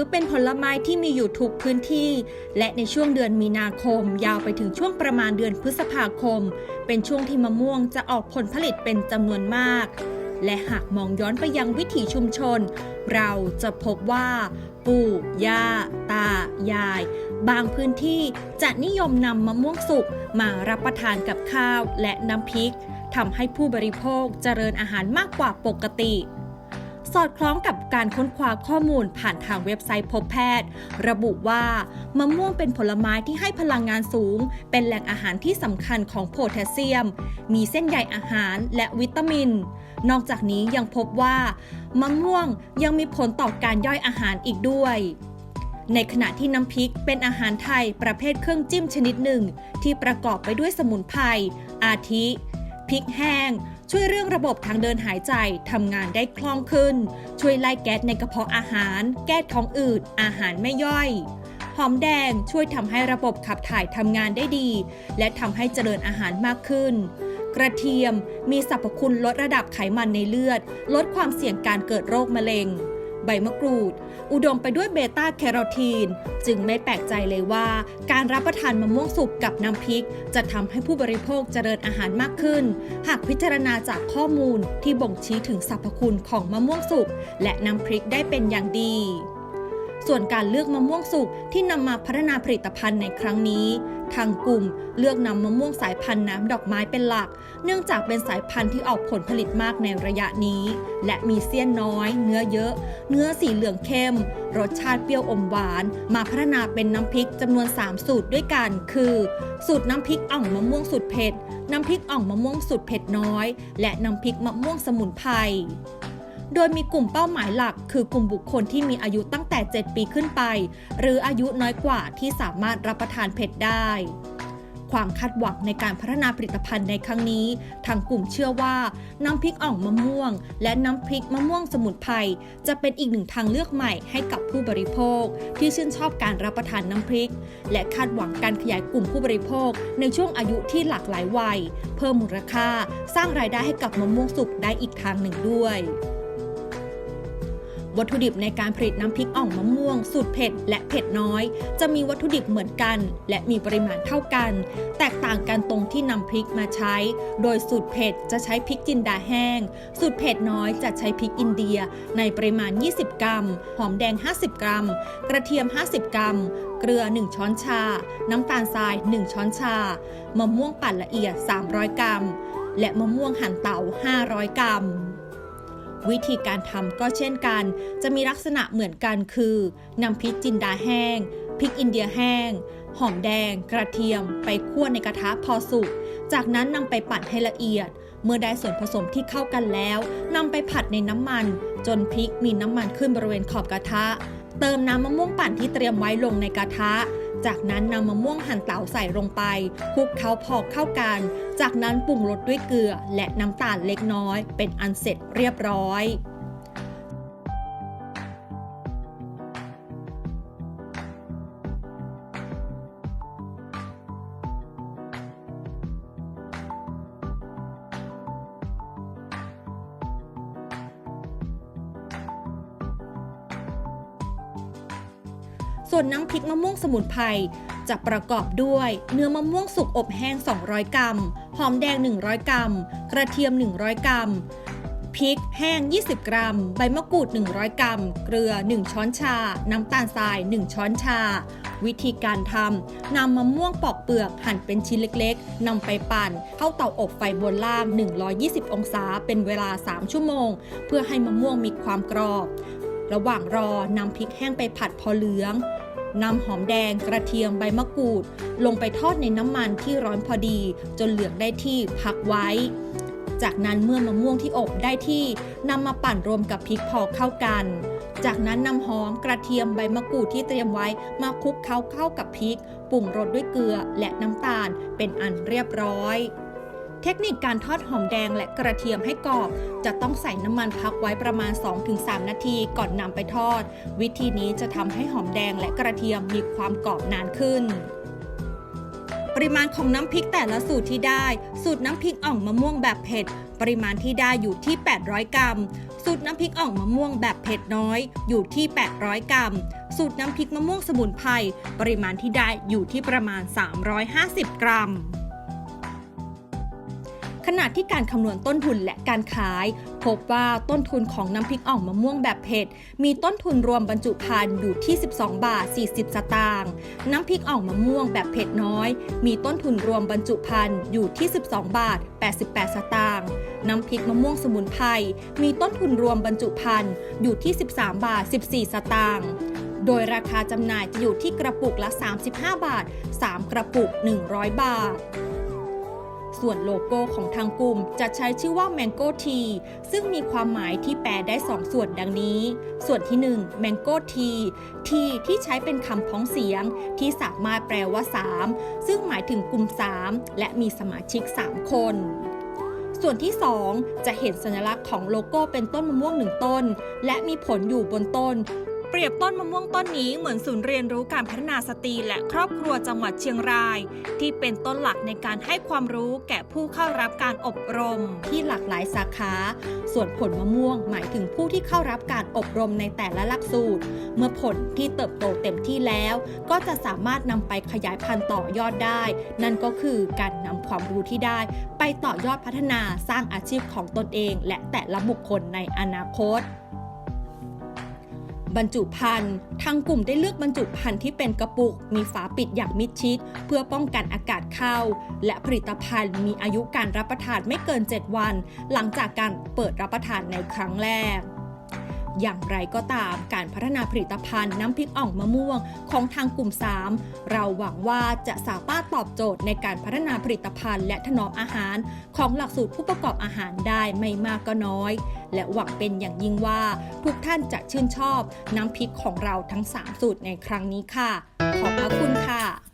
ถือเป็นผลไม้ที่มีอยู่ทุกพื้นที่ และในช่วงเดือนมีนาคม ยาวไปถึงช่วงประมาณเดือนพฤษภาคม เป็นช่วงที่มะม่วงจะออกผลผลิตเป็นจำนวนมาก และหากมองย้อนไปยังวิถีชุมชน เราจะพบว่า ปู่ย่า ตา ยาย บางพื้นที่จะนิยมนำมะม่วงสุกมารับประทานกับข้าวและน้ำพริกทำให้ผู้บริโภคเจริญอาหารมากกว่าปกติ สอดคล้องกับการค้นคว้าข้อมูลผ่านทางเว็บไซต์พบแพทย์ ระบุว่ามะม่วงเป็นผลไม้ที่ให้พลังงานสูง เป็นแหล่งอาหารที่สำคัญของโพแทสเซียม มีเส้นใยอาหารและวิตามิน นอกจากนี้ยังพบว่ามะม่วงยังมีผลต่อการย่อยอาหารอีกด้วยในขณะที่น้ำพริกเป็นอาหารไทยประเภทเครื่องจิ้มชนิดหนึ่ง ที่ประกอบไปด้วยสมุนไพรอาทิ พริกแห้ง ช่วยเรื่องระบบทางเดินหายใจทำงานได้คล่องขึ้น ช่วยไล่แก๊สในกระเพาะอาหาร แก้ท้องอืด อาหารไม่ย่อย หอมแดงช่วยทำให้ระบบขับถ่ายทำงานได้ดี และทำให้เจริญอาหารมากขึ้น กระเทียมมีสรรพคุณลดระดับไขมันในเลือด ลดความเสี่ยงการเกิดโรคมะเร็ง ใบมะกรูด อุดมไปด้วยเบต้าแคโรทีน จึงไม่แปลกใจเลยว่า การรับประทานมะม่วงสุกกับน้ำพริก จะทำให้ผู้บริโภคเจริญอาหารมากขึ้น หากพิจารณาจากข้อมูลที่บ่งชี้ถึงสรรพคุณของมะม่วงสุกและน้ำพริกได้เป็นอย่างดี ส่วนการเลือกมะม่วงสุกที่นำมาพัฒนาผลิตภัณฑ์ในครั้งนี้ ทางกลุ่มเลือกนำมะม่วงสายพันธุ์น้ำดอกไม้เป็นหลัก เนื่องจากเป็นสายพันธุ์ที่ออกผลผลิตมากในระยะนี้ และมีเสี้ยนน้อย เนื้อเยอะ เนื้อสีเหลืองเข้ม รสชาติเปรี้ยวอมหวาน มาพัฒนาเป็นน้ำพริกจำนวน 3 สูตรด้วยกัน คือ สูตรน้ำพริกอ่องมะม่วงสุดเผ็ดน้ำพริกอ่องมะม่วงสุดเผ็ดน้อย และน้ำพริกมะม่วงสมุนไพร โดยมีกลุ่มเป้าหมายหลัก คือกลุ่มบุคคลที่มีอายุตั้งแต่ 7 ปีขึ้นไป หรืออายุน้อยกว่าที่สามารถรับประทานเผ็ดได้ ความคาดหวังในการพัฒนาผลิตภัณฑ์ในครั้งนี้ ทางกลุ่มเชื่อว่า น้ำพริกอ่องมะม่วง และน้ำพริกมะม่วงสมุนไพรจะเป็นอีกหนึ่งทางเลือกใหม่ให้กับผู้บริโภค ที่ชื่นชอบการรับประทานน้ำพริก และคาดหวังการขยายกลุ่มผู้บริโภค ในช่วงอายุที่หลากหลายวัย เพิ่มมูลค่า สร้างรายได้ให้กับมะม่วงสุกได้อีกทางหนึ่งด้วย วัตถุดิบในการผลิตน้ำพริกอ่องมะม่วง สูตรเผ็ดและเผ็ดน้อย จะมีวัตถุดิบเหมือนกัน และมีปริมาณเท่ากัน แตกต่างกันตรงที่นำพริกมาใช้ โดยสูตรเผ็ดจะใช้พริกจินดาแห้ง สูตรเผ็ดน้อยจะใช้พริกอินเดีย ในปริมาณ 20 กรัม หอมแดง 50 กรัม กระเทียม 50 กรัมเกลือ 1 ช้อนชา น้ำตาลทราย 1 ช้อนชา มะม่วงปั่นละเอียด 300 กรัม และมะม่วงหั่นเต๋า500 กรัม วิธีการทำก็เช่นกัน จะมีลักษณะเหมือนกันคือนำพริกจินดาแห้ง พริกอินเดียแห้ง หอมแดง กระเทียม ไปคั่วในกระทะพอสุก จากนั้นนำไปปั่นให้ละเอียด เมื่อได้ส่วนผสมที่เข้ากันแล้วนำไปผัดในน้ำมัน จนพริกมีน้ำมันขึ้นบริเวณขอบกระทะ เติมน้ำมะม่วงปั่นที่เตรียมไว้ลงในกระทะ จากนั้นนำมะม่วงหั่นเต๋าใส่ลงไปคลุกเคล้าพอเข้ากัน จากนั้นปรุงรสด้วยเกลือและน้ำตาลเล็กน้อย เป็นอันเสร็จเรียบร้อย ส่วนน้ำพริกมะม่วงสมุนไพรจะประกอบด้วย เนื้อมะม่วงสุกอบแห้ง 200 กรัม หอมแดง 100 กรัม กระเทียม 100 กรัม พริกแห้ง 20 กรัม ใบมะกรูด 100 กรัม เกลือ 1 ช้อนชา น้ำตาลทราย 1 ช้อนชา วิธีการทำนำมะม่วงปอกเปลือกหั่นเป็นชิ้นเล็กๆนำไปปั่น เข้าเตาอบไฟบนล่าง 120 องศา เป็นเวลา 3 ชั่วโมง เพื่อให้มะม่วงมีความกรอบ ระหว่างรอนำพริกแห้งไปผัดพอเหลืองนำหอมแดงกระเทียมใบมะกรูด ลงไปทอดในน้ำมันที่ร้อนพอดี จนเหลืองได้ที่พักไว้ จากนั้นเมื่อมะม่วงที่อบได้ที่นำมาปั่นรวมกับพริกพอเข้ากัน จากนั้นนำหอมกระเทียมใบมะกรูดที่เตรียมไว้มาคลุกเคล้าเข้ากับพริกปรุงรสด้วยเกลือและน้ำตาลเป็นอันเรียบร้อย เทคนิคการทอดหอมแดงและกระเทียมให้กรอบ จะต้องใส่น้ำมันพักไว้ประมาณ 2-3 นาทีก่อนนำไปทอด วิธีนี้จะทำให้หอมแดงและกระเทียมมีความกรอบนานขึ้นปริมาณของน้ำพริกแต่ละสูตรที่ได้ สูตรน้ำพริกอ่องมะม่วงแบบเผ็ด ปริมาณที่ได้อยู่ที่ 800 กรัม สูตรน้ำพริกอ่องมะม่วงแบบเผ็ดน้อยอยู่ที่ 800 กรัม สูตรน้ำพริกมะม่วงสมุนไพร ปริมาณที่ได้อยู่ที่ประมาณ 350 กรัม ขณะที่การคำนวณต้นทุนและการขาย พบว่าต้นทุนของน้ำพริกอ่องมะม่วงแบบเผ็ด มีต้นทุนรวมบรรจุภัณฑ์อยู่ที่ 12 บาท 40 สตางค์น้ำพริกอ่องมะม่วงแบบเผ็ดน้อย มีต้นทุนรวมบรรจุภัณฑ์อยู่ที่ 12 บาท 88 สตางค์น้ำพริกมะม่วงสมุนไพรมีต้นทุนรวมบรรจุภัณฑ์อยู่ที่ 13 บาท 14 สตางค์โดยราคาจำหน่ายจะอยู่ที่กระปุกละ 35 บาท 3 กระปุก 100 บาท ส่วนโลโก้ของทางกลุ่มจะใช้ชื่อว่า Mango Tea ซึ่งมีความหมายที่แปลได้ 2 ส่วนดังนี้ ส่วนที่ 1 Mango Tea T ที่ใช้เป็นคำพ้องเสียง ที่สามารถแปลว่า 3 ซึ่งหมายถึงกลุ่ม 3 และมีสมาชิก 3 คนส่วนที่ 2 จะเห็นสัญลักษณ์ของโลโก้เป็นต้นมะม่วงหนึ่งต้น และมีผลอยู่บนต้น เปรียบต้นมะม่วงต้นนี้เหมือนศูนย์เรียนรู้การพัฒนาสตรีและครอบครัวจังหวัดเชียงราย ที่เป็นต้นหลักในการให้ความรู้แก่ผู้เข้ารับการอบรม ที่หลากหลายสาขา ส่วนผลมะม่วงหมายถึงผู้ที่เข้ารับการอบรมในแต่ละหลักสูตร เมื่อผลที่เติบโตเต็มที่แล้ว ก็จะสามารถนำไปขยายพันธุ์ต่อยอดได้ นั่นก็คือการนำความรู้ที่ได้ ไปต่อยอดพัฒนาสร้างอาชีพของตนเอง และแต่ละบุคคลในอนาคต บรรจุภัณฑ์ทางกลุ่มได้เลือกบรรจุภัณฑ์ที่เป็นกระปุก มีฝาปิดอย่างมิดชิด เพื่อป้องกันอากาศเข้า และผลิตภัณฑ์มีอายุการรับประทานไม่เกิน 7 วัน หลังจากการเปิดรับประทานในครั้งแรก อย่างไรก็ตามการพัฒนาผลิตภัณฑ์น้ำพริกอ่องมะม่วงของทางกลุ่ม 3 เราหวังว่าจะสามารถตอบโจทย์ในการพัฒนาผลิตภัณฑ์และถนอมอาหาร ของหลักสูตรผู้ประกอบอาหารได้ไม่มากก็น้อย และหวังเป็นอย่างยิ่งว่า ทุกท่านจะชื่นชอบน้ำพริกของเราทั้ง 3 สูตรในครั้งนี้ค่ะ ขอบพระคุณค่ะ